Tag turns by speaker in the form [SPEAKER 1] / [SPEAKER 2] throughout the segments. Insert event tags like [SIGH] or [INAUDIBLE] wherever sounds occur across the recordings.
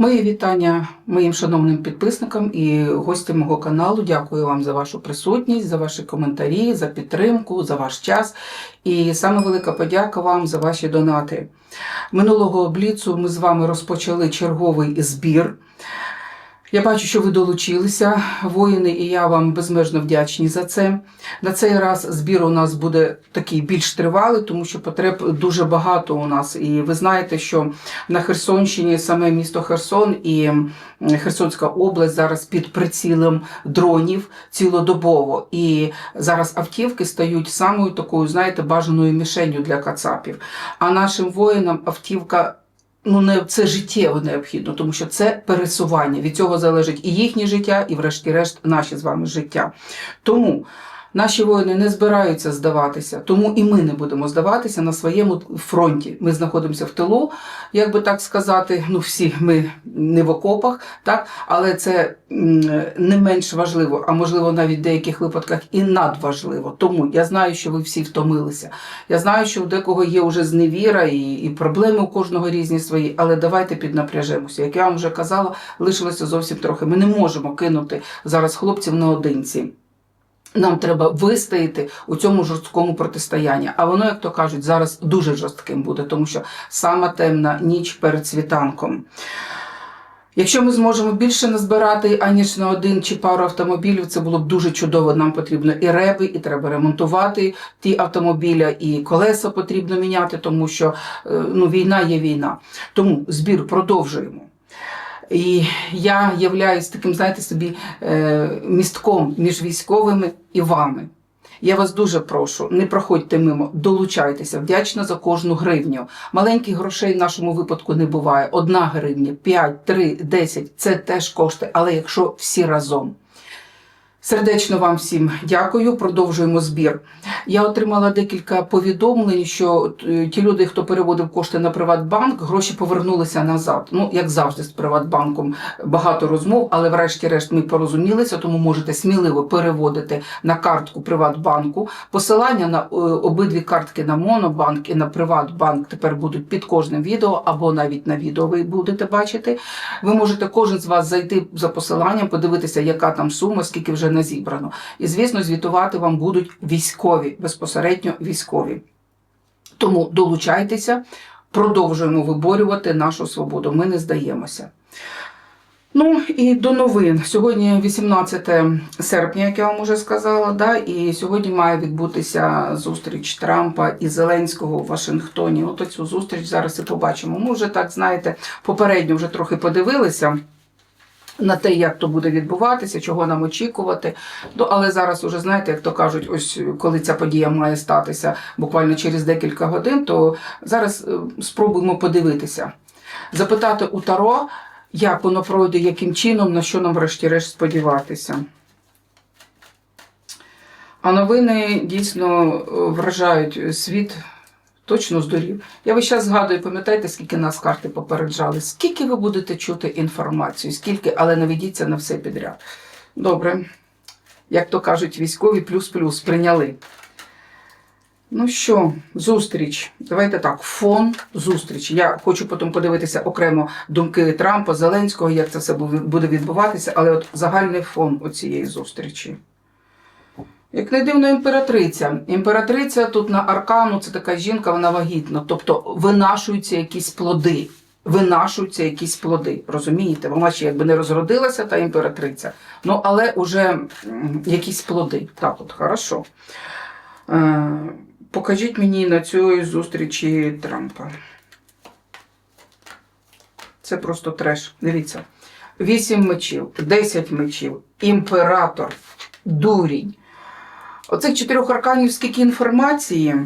[SPEAKER 1] Мої вітання моїм шановним підписникам і гостям мого каналу. Дякую вам за вашу присутність, за ваші коментарі, за підтримку, за ваш час. І саме велика подяка вам за ваші донати. Минулого обліцу ми з вами розпочали черговий збір. Я бачу, що ви долучилися, воїни, і я вам безмежно вдячні за це. На цей раз збір у нас буде такий більш тривалий, тому що потреб дуже багато у нас. І ви знаєте, що на Херсонщині саме місто Херсон і Херсонська область зараз під прицілом дронів цілодобово. І зараз автівки стають самою такою, знаєте, бажаною мішенью для кацапів. А нашим воїнам автівка ну не це життєво необхідно, тому що це пересування. Від цього залежить і їхнє життя, і, врешті-решт, наші з вами життя. Тому наші воїни не збираються здаватися, тому і ми не будемо здаватися на своєму фронті. Ми знаходимося в тилу, як би так сказати. Ну всі ми не в окопах, так але це не менш важливо, а можливо навіть в деяких випадках і надважливо. Тому я знаю, що ви всі втомилися. Я знаю, що у декого є вже зневіра і, і проблеми у кожного різні свої, але давайте піднапряжемося. Як я вам вже казала, лишилося зовсім трохи. Ми не можемо кинути зараз хлопців наодинці. Нам треба вистояти у цьому жорсткому протистоянні. А воно, як то кажуть, зараз дуже жорстким буде, тому що сама темна ніч перед світанком. Якщо ми зможемо більше назбирати, аніж на один чи пару автомобілів, це було б дуже чудово. Нам потрібно і реби, і треба ремонтувати ті автомобіля, і колеса потрібно міняти, тому що е, ну, війна є війна. Тому збір продовжуємо. І я являюсь таким, знаєте, собі е, містком між військовими і вами. Я вас дуже прошу, не проходьте мимо, долучайтеся, вдячна за кожну гривню. Маленьких грошей в нашому випадку не буває. Одна гривня, 5, 3, 10 – це теж кошти, але якщо всі разом. Сердечно вам всім дякую. Продовжуємо збір. Я отримала декілька повідомлень, що е, ті люди, хто переводив кошти на Приватбанк, гроші повернулися назад. Ну, як завжди, з Приватбанком багато розмов, але врешті-решт ми порозумілися, тому можете сміливо переводити на картку Приватбанку. Посилання на е, обидві картки на Монобанк і на Приватбанк тепер будуть під кожним відео, або навіть на відео ви будете бачити. Ви можете кожен з вас зайти за посиланням, подивитися, яка там сума, скільки вже не зібрано. І, звісно, звітувати вам будуть військові, безпосередньо військові. Тому долучайтеся, продовжуємо виборювати нашу свободу. Ми не здаємося. Ну і до новин. Сьогодні 18 серпня, як я вам уже сказала, да, і сьогодні має відбутися зустріч Трампа і Зеленського в Вашингтоні. От цю зустріч зараз і побачимо. Ми вже так знаєте, попередньо вже трохи подивилися. На те, як то буде відбуватися, чого нам очікувати. Ну, але зараз уже знаєте, як то кажуть, ось коли ця подія має статися буквально через декілька годин, то зараз е, спробуємо подивитися, запитати у Таро, як воно пройде, яким чином, на що нам врешті-решт сподіватися. А новини дійсно е, вражають світ. Точно здурів. Я весь час згадую, пам'ятаєте, скільки нас карти попереджали? Скільки ви будете чути інформацію, скільки, але наведіться на все підряд. Добре, як то кажуть, військові плюс-плюс прийняли. Ну що, зустріч. Давайте так, фон зустрічі. Я хочу потім подивитися окремо думки Трампа, Зеленського, як це все буде відбуватися, але от загальний фон оцієї зустрічі. Як не дивно, імператриця. Імператриця тут на аркану це така жінка, вона вагітна. Тобто винашуються якісь плоди. Винашуються якісь плоди. Розумієте? Вона ще якби не розродилася, та імператриця. Ну, але вже якісь плоди. Так, от, хорошо. Е, покажіть мені на цій зустрічі Трампа. Це просто треш. Дивіться. Вісім мечів, 10 мечів, імператор, дурінь. Оцих чотирьох арканів скільки інформації.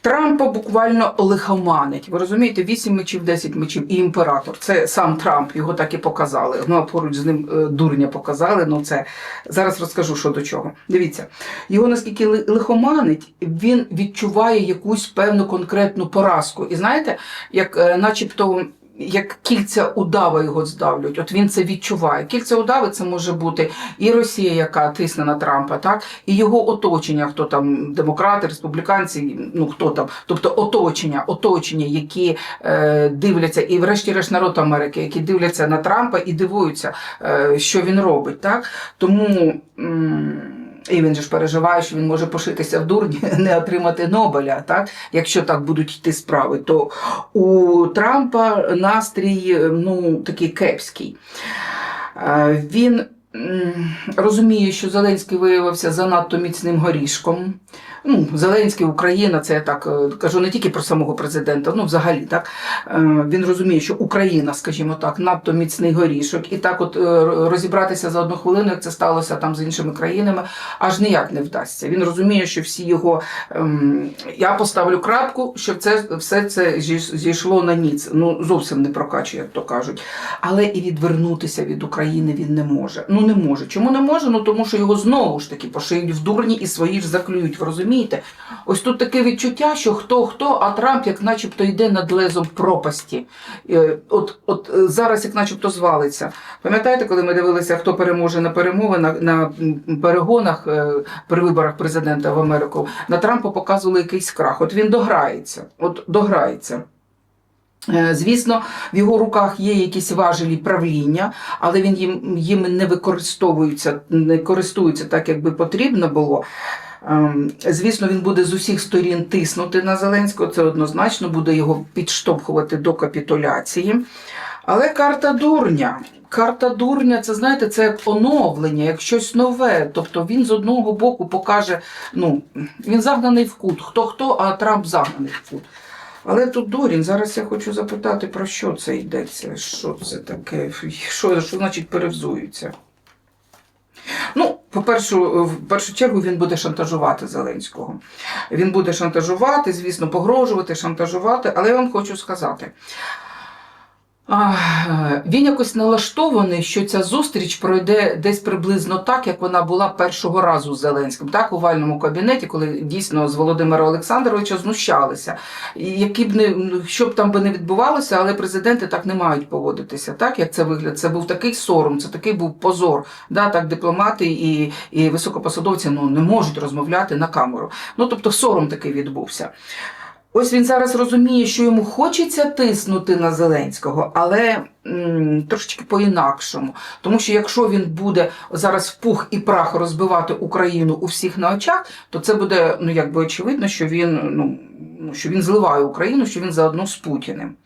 [SPEAKER 1] Трампа буквально лихоманить. Ви розумієте, 8 мечів, 10 мечів і імператор. Це сам Трамп, його так і показали. Ну, а поруч з ним е, дурня показали. Ну, це зараз розкажу, що до чого. Дивіться, його наскільки лихоманить, він відчуває якусь певну конкретну поразку. І знаєте, як е, начебто як кільця удава його здавлюють. От він це відчуває. Кільця удави це може бути і Росія, яка тисне на Трампа, так і його оточення, хто там демократи, республіканці, ну хто там, тобто оточення, оточення, які е, дивляться, і врешті-решт народ Америки, які дивляться на Трампа і дивуються, е, що він робить. Так тому. м, і він же ж переживає, що він може пошитися в дурні, [LAUGHS] не отримати Нобеля. Так? Якщо так будуть йти справи, то у Трампа настрій ну, такий кепський. Е, Він розуміє, що Зеленський виявився занадто міцним горішком. Ну, Зеленський, Україна, це я так е, кажу не тільки про самого президента, ну взагалі так. Е, Він розуміє, що Україна, скажімо так, надто міцний горішок, і так, от е, розібратися за одну хвилину, як це сталося там з іншими країнами, аж ніяк не вдасться. Він розуміє, що всі його ем, я поставлю крапку, щоб це все це зійшло на ніц. Ну зовсім не прокачує, як то кажуть. Але і відвернутися від України він не може. Ну не може. Чому не може? Ну тому що його знову ж таки пошиють в дурні і свої ж заклюють. Ви розумієте? Ось тут таке відчуття, що хто хто, а Трамп як начебто йде над лезом пропасті. Е, От, от е, зараз як начебто звалиться. Пам'ятаєте, коли ми дивилися, хто переможе на перемовинах на перегонах е, при виборах президента в Америку, на Трампа показували якийсь крах. От він дограється. От дограється. Звісно, в його руках є якісь важелі правління, але він їм, їм не використовується, не користується так, як би потрібно було. Ем, Звісно, він буде з усіх сторін тиснути на Зеленського, це однозначно буде його підштовхувати до капітуляції. Але карта дурня. Карта дурня, це знаєте, це як оновлення, як щось нове. Тобто він з одного боку покаже, ну, він загнаний в кут. Хто хто, а Трамп загнаний в кут. Але тут дурінь. Зараз я хочу запитати, про що це йдеться? Що це таке? Що, що значить перевзуються? Ну, по-перше, в першу чергу він буде шантажувати Зеленського. Він буде шантажувати, звісно, погрожувати, шантажувати, але я вам хочу сказати. Він якось налаштований, що ця зустріч пройде десь приблизно так, як вона була першого разу з Зеленським, так, у вальному кабінеті, коли дійсно з Володимира Олександровича знущалися. Які б не ну, що б там би не відбувалося, але президенти так не мають поводитися. Так як це вигляд, це був такий сором, це такий був позор. Да, так дипломати і, і високопосадовці ну не можуть розмовляти на камеру. Ну тобто сором такий відбувся. Ось він зараз розуміє, що йому хочеться тиснути на Зеленського, але м, трошечки по-інакшому. Тому що якщо він буде зараз в пух і прах розбивати Україну у всіх на очах, то це буде ну якби очевидно, що він ну. Ну, Що він зливає Україну, що він заодно з Путіним.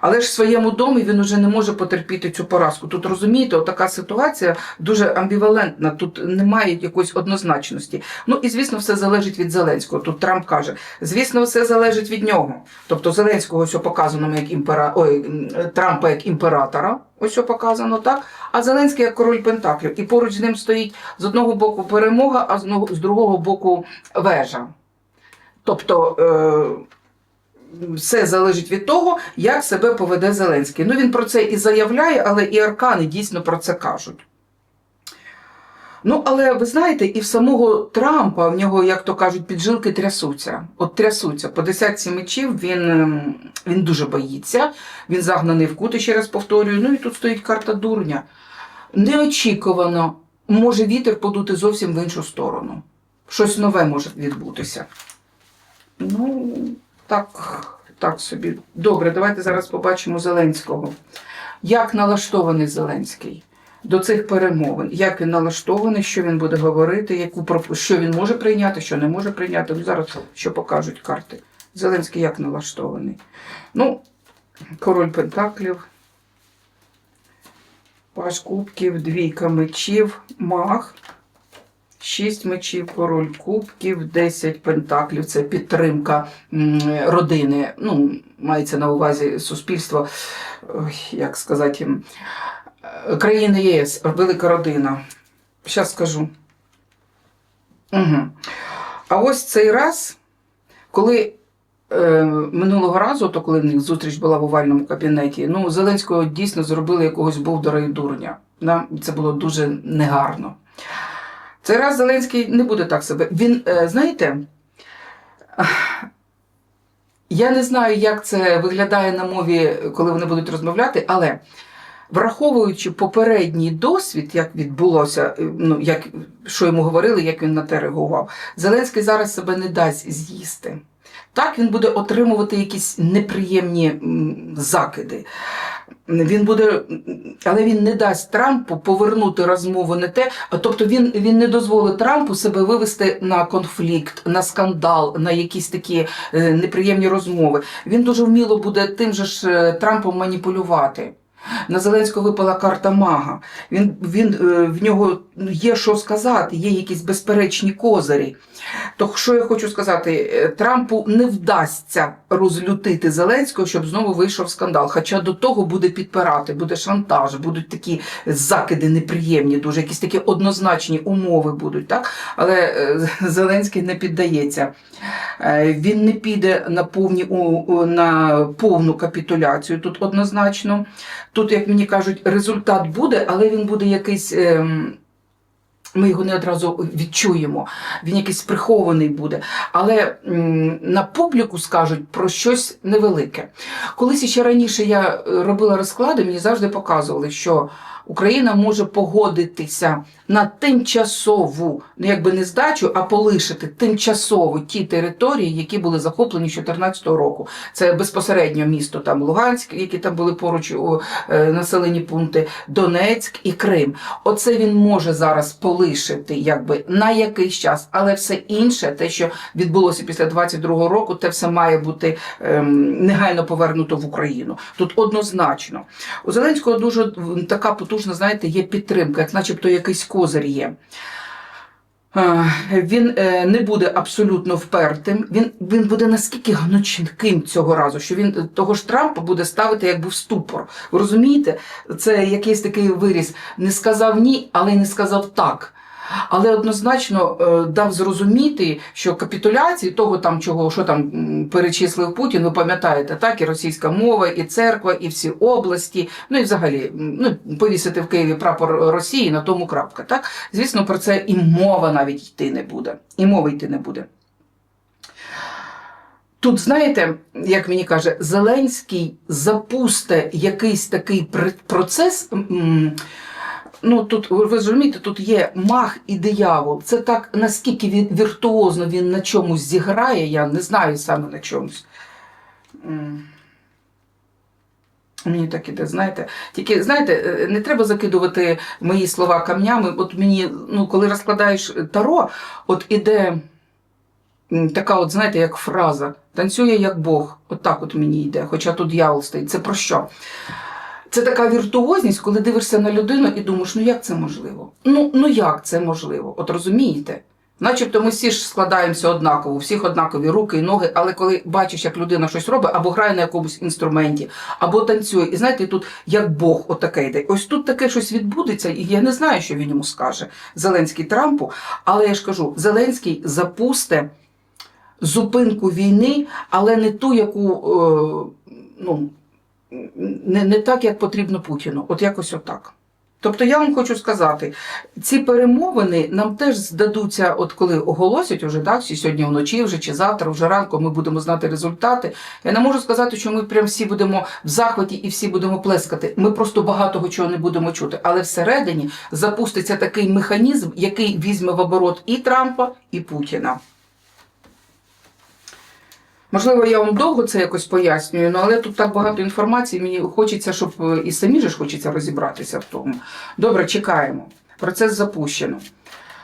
[SPEAKER 1] Але ж в своєму домі він уже не може потерпіти цю поразку. Тут розумієте, така ситуація дуже амбівалентна, тут немає якоїсь однозначності. Ну і звісно, все залежить від Зеленського. Тут Трамп каже: звісно, все залежить від нього. Тобто Зеленського ось показано як імпера... Ой, Трампа як імператора. Ось що показано так. А Зеленський як король Пентаклів. І поруч з ним стоїть з одного боку перемога, а з другого боку вежа. Тобто. Е... Все залежить від того, як себе поведе Зеленський. Ну він про це і заявляє, але і аркани дійсно про це кажуть. Ну, але ви знаєте, і в самого Трампа в нього, як то кажуть, піджилки трясуться. От трясуться. По десятці мечів він, ем, він дуже боїться, він загнаний в кут, і ще раз повторюю. Ну і тут стоїть карта дурня. Неочікувано може вітер подути зовсім в іншу сторону. Щось нове може відбутися. Ну, так, так собі. Добре, давайте зараз побачимо Зеленського. Як налаштований Зеленський до цих перемовин? Як він налаштований, що він буде говорити, яку що він може прийняти, що не може прийняти? Ну, зараз що покажуть карти. Зеленський як налаштований? Ну, король Пентаклів, Паш Кубків, двійка мечів, маг. Шість мечів, король кубків, 10 пентаклів це підтримка родини. Ну, мається на увазі суспільство, як сказати, країни ЄС, велика родина. Зараз скажу. Угу. А ось цей раз, коли е, минулого разу, то коли в них зустріч була в овальному кабінеті, ну, Зеленського дійсно зробили якогось бовдора і дурня. Да? Це було дуже негарно. Цей раз Зеленський не буде так себе. Він, е, знаєте, Я не знаю, як це виглядає на мові, коли вони будуть розмовляти, але враховуючи попередній досвід, як відбулося, е, ну як що йому говорили, як він на те реагував, Зеленський зараз себе не дасть з'їсти. Так, він буде отримувати якісь неприємні закиди. Він буде, але він не дасть Трампу повернути розмову не те. Тобто він, він не дозволить Трампу себе вивести на конфлікт, на скандал, на якісь такі е, неприємні розмови. Він дуже вміло буде тим же ж е, Трампом маніпулювати. На Зеленського випала карта мага. Він, він, е, в нього є що сказати, є якісь безперечні козирі. То що я хочу сказати, е, Трампу не вдасться розлютити Зеленського, щоб знову вийшов скандал. Хоча до того буде підпирати, буде шантаж, будуть такі закиди неприємні, дуже якісь такі однозначні умови будуть. Так? Але е, [LAUGHS] Зеленський не піддається. Він не піде на, повні, на повну капітуляцію тут однозначно. Тут, як мені кажуть, результат буде, але він буде якийсь. ем, ми його не одразу відчуємо, він якийсь прихований буде. Але на публіку скажуть про щось невелике. Колись ще раніше я е, робила розклади, мені завжди показували, що Україна може погодитися на тимчасову, ну якби не здачу, а полишити тимчасово ті території, які були захоплені 2014 року. Це безпосередньо місто там Луганськ, які там були поруч у е, населені пункти, Донецьк і Крим. Оце він може зараз полишити якби на якийсь час, але все інше, те, що відбулося після 22-го року, те все має бути ем, негайно повернуто в Україну. Тут однозначно. У Зеленського дуже така потужна, знаєте, є підтримка, як начебто якийсь козир є. Е, Він е, не буде абсолютно впертим. Він, він буде наскільки гнучким цього разу, що він того ж Трампа буде ставити якби в ступор. Ви розумієте? Це якийсь такий виріс. Не сказав ні, але й не сказав так. Але однозначно е, дав зрозуміти, що капітуляції того там, чого що там перечислив Путін, ви пам'ятаєте, так і російська мова, і церква, і всі області, ну і взагалі ну, повісити в Києві прапор Росії на тому крапка. Так, звісно, про це і мова навіть йти не буде. І мови йти не буде. Тут, знаєте, як мені каже, Зеленський запусте якийсь такий пр- процес. Ну, тут ви розумієте, тут є мах і диявол. Це так, наскільки він віртуозно він на чомусь зіграє, я не знаю саме на чомусь. Мені так іде, знаєте. Тільки, знаєте, е, не треба закидувати мої слова камнями. От мені, ну, коли розкладаєш таро, от іде така, от, знаєте, як фраза танцює як Бог. От так от мені йде, хоча тут дьявол стоїть. Це про що? Це така віртуозність, коли дивишся на людину і думаєш, ну як це можливо? Ну, ну як це можливо? От розумієте? Начебто ми всі ж складаємося однаково, у всіх однакові руки і ноги, але коли бачиш, як людина щось робить, або грає на якомусь інструменті, або танцює, і знаєте, тут як Бог отаке йде. Ось тут таке щось відбудеться, і я не знаю, що він йому скаже Зеленський Трампу. Але я ж кажу, Зеленський запусте зупинку війни, але не ту, яку е, ну, не, не так, як потрібно Путіну. От якось отак. Тобто я вам хочу сказати, ці перемовини нам теж здадуться, от коли оголосять уже, так, чи сьогодні вночі, вже чи завтра, вже ранку ми будемо знати результати. Я не можу сказати, що ми прям всі будемо в захваті і всі будемо плескати. Ми просто багатого чого не будемо чути. Але всередині запуститься такий механізм, який візьме в оборот і Трампа, і Путіна. Можливо, я вам довго це якось пояснюю, ну, але тут так багато інформації, мені хочеться, щоб е, і самі ж хочеться розібратися в тому. Добре, чекаємо. Процес запущено.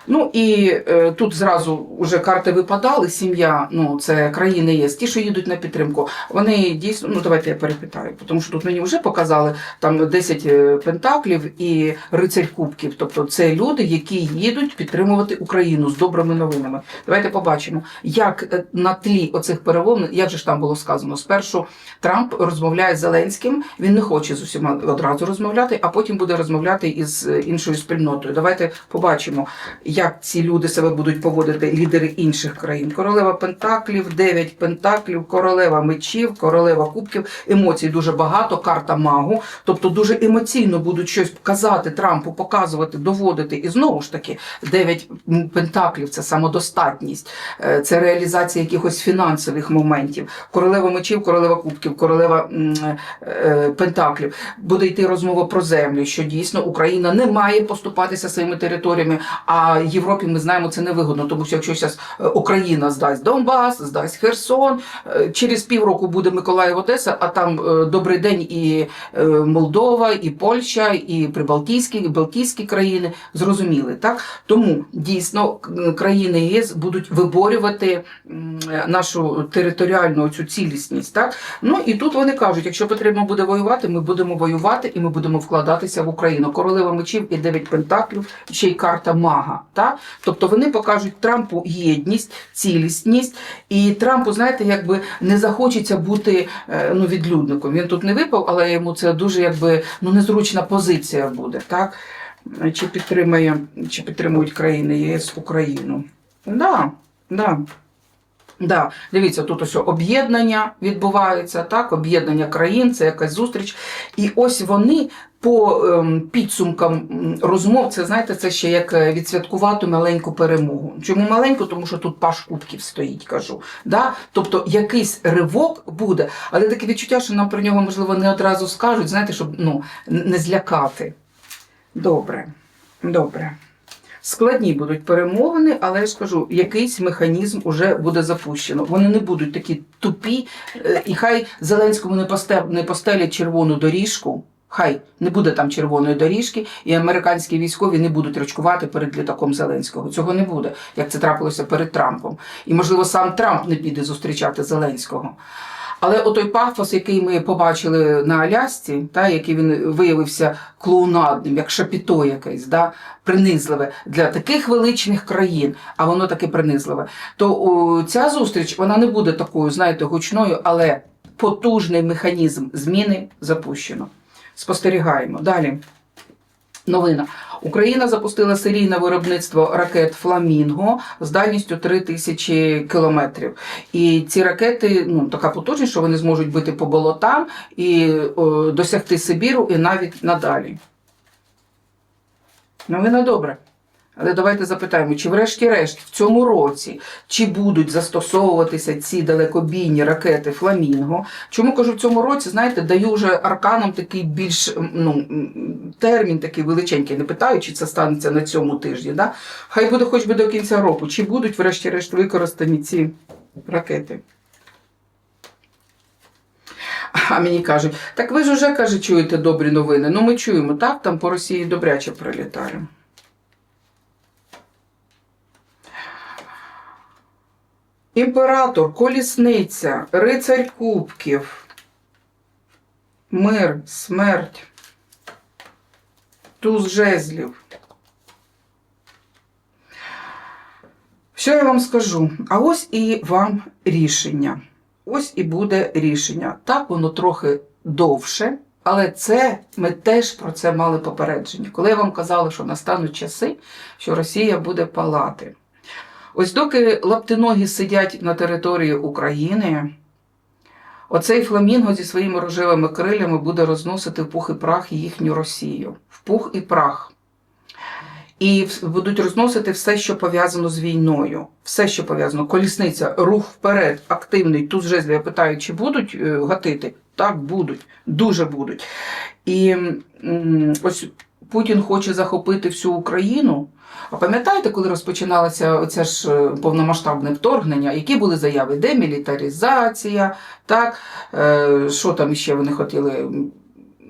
[SPEAKER 1] Ну і е, тут зразу вже карти випадали, сім'я, ну це країни є, ті, що їдуть на підтримку. Вони дійсно, ну давайте я перепитаю, тому що тут мені вже показали там 10 е, пентаклів і рицарь кубків. Тобто це люди, які їдуть підтримувати Україну з добрими новинами. Давайте побачимо, як е, на тлі оцих перемовин, як же ж там було сказано, спершу Трамп розмовляє з Зеленським, він не хоче з усіма одразу розмовляти, а потім буде розмовляти із е, іншою спільнотою. Давайте побачимо, як ці люди себе будуть поводити, лідери інших країн. Королева Пентаклів, 9 Пентаклів, королева мечів, королева кубків. Емоцій дуже багато, карта магу. Тобто дуже емоційно будуть щось казати Трампу, показувати, доводити. І знову ж таки, 9 Пентаклів це самодостатність, е, це реалізація якихось фінансових моментів. Королева мечів, королева кубків, королева е, Пентаклів. Буде йти розмова про землю, що дійсно Україна не має поступатися своїми територіями. А Європі ми знаємо це невигодно, тому що якщо зараз Україна здасть Донбас, здасть Херсон, е, через півроку буде Миколаїв Одеса, а там е, добрий день і е, Молдова, і Польща, і Прибалтійські, і Балтійські країни зрозуміли. Так тому дійсно країни ЄС будуть виборювати нашу територіальну цю цілісність. Так ну і тут вони кажуть, якщо потрібно буде воювати, ми будемо воювати і ми будемо вкладатися в Україну. Королева мечів і дев'ять пентаклів, ще й карта мага. Так? Тобто вони покажуть Трампу єдність, цілісність, і Трампу, знаєте, якби не захочеться бути е, ну, відлюдником. Він тут не випав, але йому це дуже якби ну незручна позиція буде. Так? Чи підтримає, чи підтримують країни ЄС Україну? Да, да. Да, дивіться, тут ось об'єднання відбувається, так, об'єднання країн, це якась зустріч. І ось вони по ем, підсумкам розмов, це знаєте, це ще як е, відсвяткувати маленьку перемогу. Чому маленьку? Тому що тут паш кубків стоїть, кажу. Да? Тобто якийсь ривок буде, але таке відчуття, що нам про нього, можливо, не одразу скажуть, знаєте, щоб ну, не злякати. Добре, добре. Складні будуть перемовини, але я ж кажу, якийсь механізм уже буде запущено. Вони не будуть такі тупі, е, і хай Зеленському не постелять червону доріжку. Хай не буде там червоної доріжки, і американські військові не будуть рачкувати перед літаком Зеленського. Цього не буде, як це трапилося перед Трампом. І, можливо, сам Трамп не піде зустрічати Зеленського. Але отой пафос, який ми побачили на Алясці, та, який він виявився клоунадним, як шапіто якесь, да, принизливе для таких величних країн, а воно таке принизливе, то о, ця зустріч вона не буде такою, знаєте, гучною, але потужний механізм зміни запущено. Спостерігаємо. Далі. Новина. Україна запустила серійне виробництво ракет Фламінго з дальністю 3000 кілометрів. І ці ракети ну, така потужність, що вони зможуть бити по болотам і о, досягти Сибіру і навіть надалі. Новина добре. Але давайте запитаємо, чи врешті-решт в цьому році чи будуть застосовуватися ці далекобійні ракети Фламінго? Чому кажу в цьому році, знаєте, даю вже арканам такий більш ну, термін такий величенький. Не питаю, чи це станеться на цьому тижні. Да? Хай буде хоч би до кінця року, чи будуть врешті-решт використані ці ракети. А мені кажуть, так ви ж уже каже, чуєте добрі новини. Ну ми чуємо, так? Там по Росії добряче прилітає. Імператор, колісниця, рицарь кубків, мир, смерть, туз жезлів. Що я вам скажу? А ось і вам рішення. Ось і буде рішення. Так, воно трохи довше, але це ми теж про це мали попередження. Коли я вам казала, що настануть часи, що Росія буде палати. Ось доки лаптиногі сидять на території України, оцей фламінго зі своїми рожевими крилями буде розносити в пух і прах їхню Росію. В пух і прах. І будуть розносити все, що пов'язано з війною. Все, що пов'язано. Колісниця, рух вперед, активний. Тут жезлі я питаю, чи будуть е, гатити? Так, будуть, дуже будуть. І ось Путін хоче захопити всю Україну. А пам'ятаєте, коли розпочиналося оце ж е, повномасштабне вторгнення, які були заяви? Демілітаризація, так, е, що там ще вони хотіли?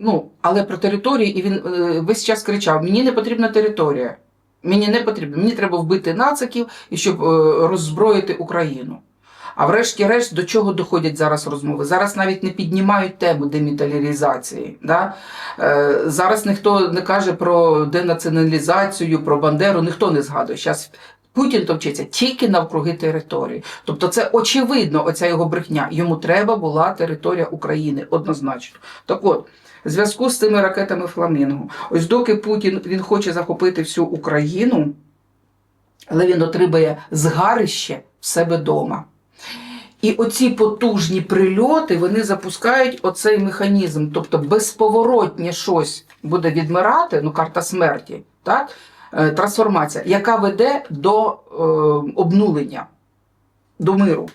[SPEAKER 1] Ну, але про території, і він е, весь час кричав: мені не потрібна територія. Мені не потрібно, мені треба вбити нациків і щоб роззброїти Україну. А врешті-решт, до чого доходять зараз розмови? Зараз навіть не піднімають тему демілітаризації. Да? Е, зараз ніхто не каже про денаціоналізацію, про Бандеру, ніхто не згадує. Зараз Путін товчиться тільки навкруги території. Тобто це очевидно, оця його брехня. Йому треба була територія України однозначно. Так от, в зв'язку з цими ракетами Фламінго, ось доки Путін він хоче захопити всю Україну, але він отримає згарище в себе вдома. І оці потужні прильоти вони запускають оцей механізм, тобто безповоротнє щось буде відмирати, ну карта смерті, так? Е, трансформація, яка веде до е, обнулення, до миру.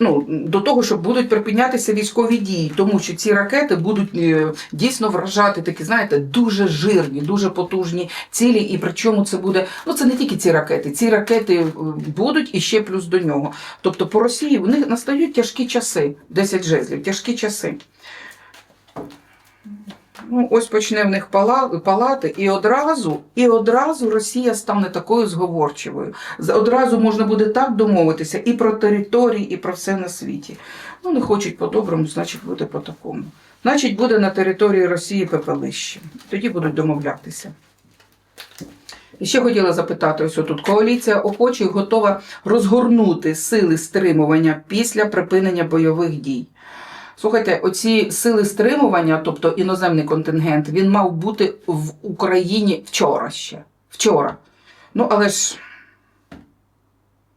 [SPEAKER 1] Ну, до того, що будуть припинятися військові дії, тому що ці ракети будуть е, дійсно вражати такі, знаєте, дуже жирні, дуже потужні цілі. І причому це буде, ну це не тільки ці ракети, ці ракети е, будуть і ще плюс до нього. Тобто по Росії в них настають тяжкі часи, 10 жезлів, тяжкі часи. Ну, ось почне в них палати, і одразу, і одразу Росія стане такою зговорчивою. Одразу можна буде так домовитися і про території, і про все на світі. Ну, не хочуть по-доброму, значить буде по-такому. Значить, буде на території Росії пепелище. Тоді будуть домовлятися. І ще хотіла запитати: ось тут коаліція охоче готова розгорнути сили стримування після припинення бойових дій. Слухайте, оці сили стримування, тобто іноземний контингент, він мав бути в Україні вчора ще. Вчора. Ну, але ж,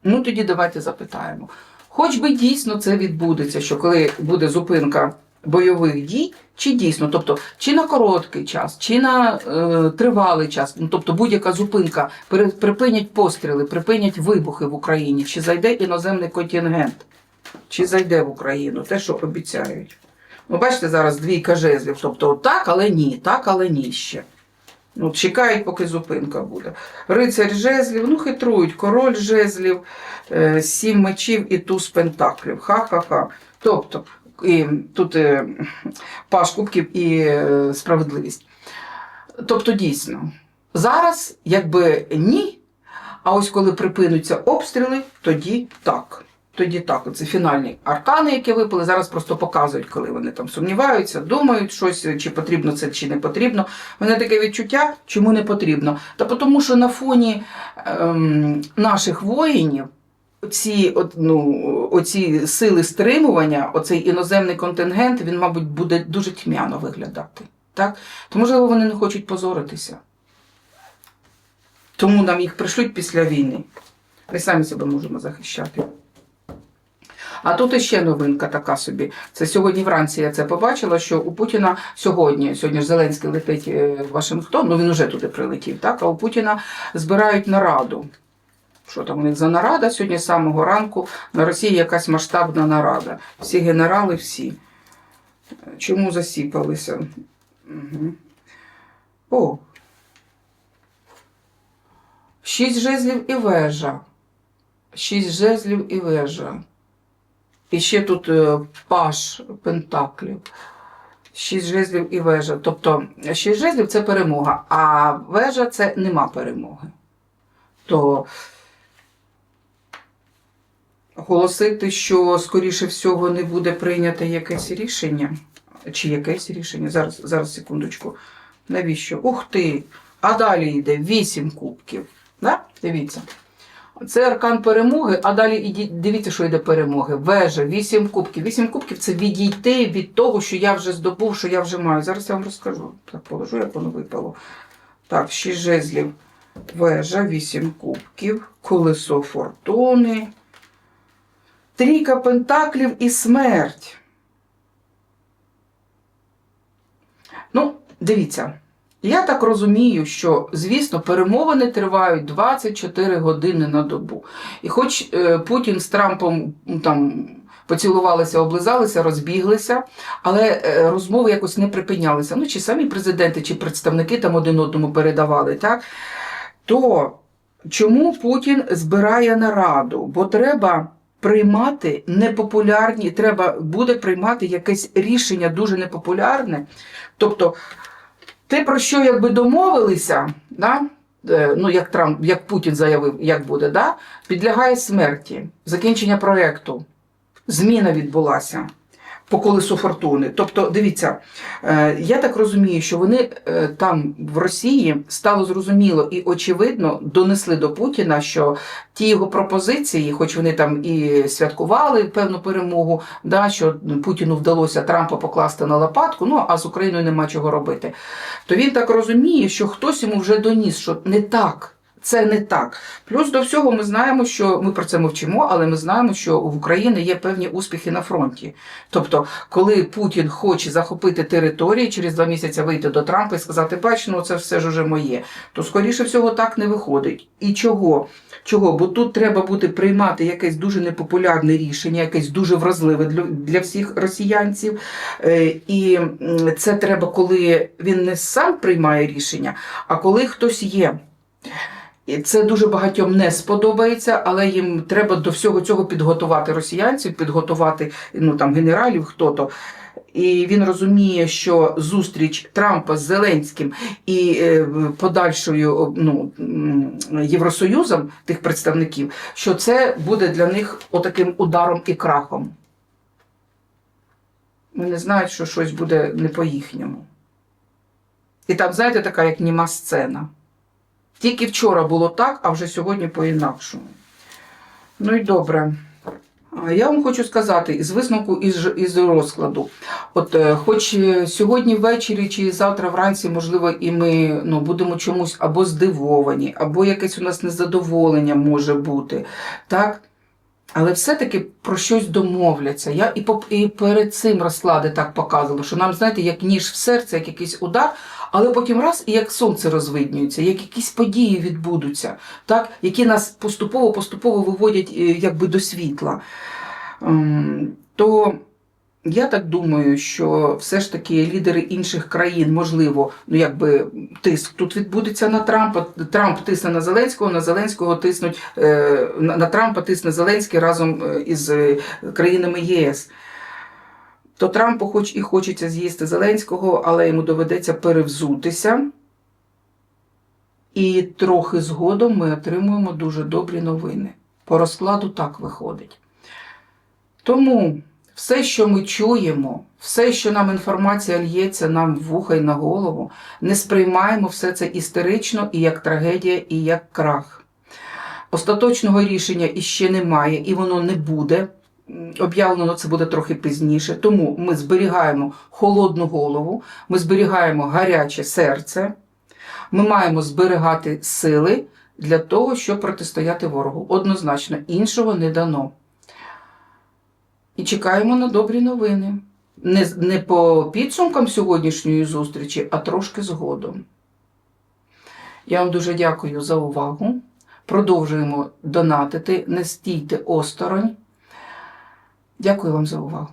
[SPEAKER 1] ну тоді давайте запитаємо. Хоч би дійсно це відбудеться, що коли буде зупинка бойових дій, чи дійсно, тобто, чи на короткий час, чи на е, тривалий час, ну тобто будь-яка зупинка, припинять постріли, припинять вибухи в Україні, чи зайде іноземний контингент чи зайде в Україну, те, що обіцяють. Ну, бачите, зараз двійка жезлів, тобто так, але ні, так, але ні ще. Ну, чекають, поки зупинка буде. Рицарь жезлів, ну хитрують, король жезлів, е, сім мечів і туз пентаклів. Ха-ха-ха. Тобто, і, тут е, паш кубків і е, справедливість. Тобто, дійсно, зараз, якби ні, а ось коли припинуться обстріли, тоді так. Тоді так, це фінальні аркани, які випали. Зараз просто показують, коли вони там сумніваються, думають щось, чи потрібно це, чи не потрібно. У мене таке відчуття, чому не потрібно. Та тому, що на фоні ем, наших воїнів. Ці, от, ну, оці сили стримування, оцей іноземний контингент, він, мабуть, буде дуже тьмяно виглядати. Так? То, можливо, вони не хочуть позоритися. Тому нам їх пришлють після війни. Ми самі себе можемо захищати. А тут іще новинка така собі. Це сьогодні вранці я це побачила, що у Путіна сьогодні, сьогодні ж Зеленський летить е, в Вашингтон, ну він уже туди прилетів, так? А у Путіна збирають нараду. Що там у них за нарада? Сьогодні з самого ранку на Росії якась масштабна нарада. Всі генерали, всі. Чому засіпалися? Угу. О. Шість жезлів і вежа. Шість жезлів і вежа. І ще тут е, паш пентаклів. Шість жезлів і вежа. Тобто шість жезлів це перемога, а вежа це нема перемоги. То оголосити, що, скоріше всього, не буде прийнято якесь рішення. Чи якесь рішення? Зараз, зараз секундочку. Навіщо? Ух ти! А далі йде вісім кубків. Да? Дивіться. Це аркан перемоги, а далі дивіться, що йде перемоги. Вежа, вісім кубків. Вісім кубків це відійти від того, що я вже здобув, що я вже маю. Зараз я вам розкажу. Так, положу, як воно випало. Так, шість жезлів. Вежа, вісім кубків, колесо фортуни, трійка пентаклів і смерть. Ну, дивіться. Я так розумію, що, звісно, перемовини тривають 24 години на добу. І хоч е, Путін з Трампом там поцілувалися, облизалися, розбіглися, але е, розмови якось не припинялися. Ну, чи самі президенти, чи представники там один одному передавали, так? То чому Путін збирає нараду? Бо треба приймати непопулярні, треба буде приймати якесь рішення дуже непопулярне. Тобто, те, про що якби домовилися, да? е, ну, як Трамп, як Путін заявив, як буде, да? підлягає смерті, закінчення проєкту, зміна відбулася по колесу фортуни. Тобто, дивіться, е, я так розумію, що вони е, там в Росії стало зрозуміло і очевидно донесли до Путіна, що ті його пропозиції, хоч вони там і святкували певну перемогу, да, що Путіну вдалося Трампа покласти на лопатку, ну а з Україною нема чого робити. То він так розуміє, що хтось йому вже доніс, що не так. Це не так. Плюс до всього ми знаємо, що ми про це мовчимо, але ми знаємо, що в Україні є певні успіхи на фронті. Тобто, коли Путін хоче захопити території, через два місяці вийти до Трампа і сказати, бач, ну це все ж уже моє, то скоріше всього так не виходить. І чого? Чого? Бо тут треба буде приймати якесь дуже непопулярне рішення, якесь дуже вразливе для, для всіх росіянців. Е, І це треба, коли він не сам приймає рішення, а коли хтось є. Це дуже багатьом не сподобається, але їм треба до всього цього підготувати росіянців, підготувати ну там генералів, хто-то. І він розуміє, що зустріч Трампа з Зеленським і е, подальшою ну, Євросоюзом тих представників, що це буде для них отаким ударом і крахом. Вони знають, що щось буде не по-їхньому. І там, знаєте, така як німа сцена. Тільки вчора було так, а вже сьогодні по-інакшому. Ну і добре. Я вам хочу сказати із висновку із, із розкладу. От, е, хоч е, сьогодні ввечері чи завтра вранці, можливо, і ми ну, будемо чомусь або здивовані, або якесь у нас незадоволення може бути. Так? Але все-таки про щось домовляться. Я і, і перед цим розклади так показувала, що нам, знаєте, як ніж в серце, як якийсь удар, але потім раз і як сонце розвиднюється, як якісь події відбудуться, так? які нас поступово-поступово виводять е, якби до світла. Ем, То я так думаю, що все ж таки лідери інших країн, можливо, ну якби тиск тут відбудеться на Трампа. Трамп тисне на Зеленського, на Зеленського тиснуть е, на Трампа тисне Зеленський разом е, із країнами ЄС. То Трампу, хоч і хочеться з'їсти Зеленського, але йому доведеться перевзутися. І трохи згодом ми отримуємо дуже добрі новини. По розкладу так виходить. Тому все, що ми чуємо, все, що нам інформація л'ється нам в вуха і на голову, не сприймаємо все це істерично і як трагедія, і як крах. Остаточного рішення іще немає, і воно не буде. Об'явлено це буде трохи пізніше. Тому ми зберігаємо холодну голову, ми зберігаємо гаряче серце, ми маємо зберігати сили для того, щоб протистояти ворогу. Однозначно, іншого не дано. І чекаємо на добрі новини. Не, не по підсумкам сьогоднішньої зустрічі, а трошки згодом. Я вам дуже дякую за увагу. Продовжуємо донатити, не стійте осторонь. Дякую вам за увагу.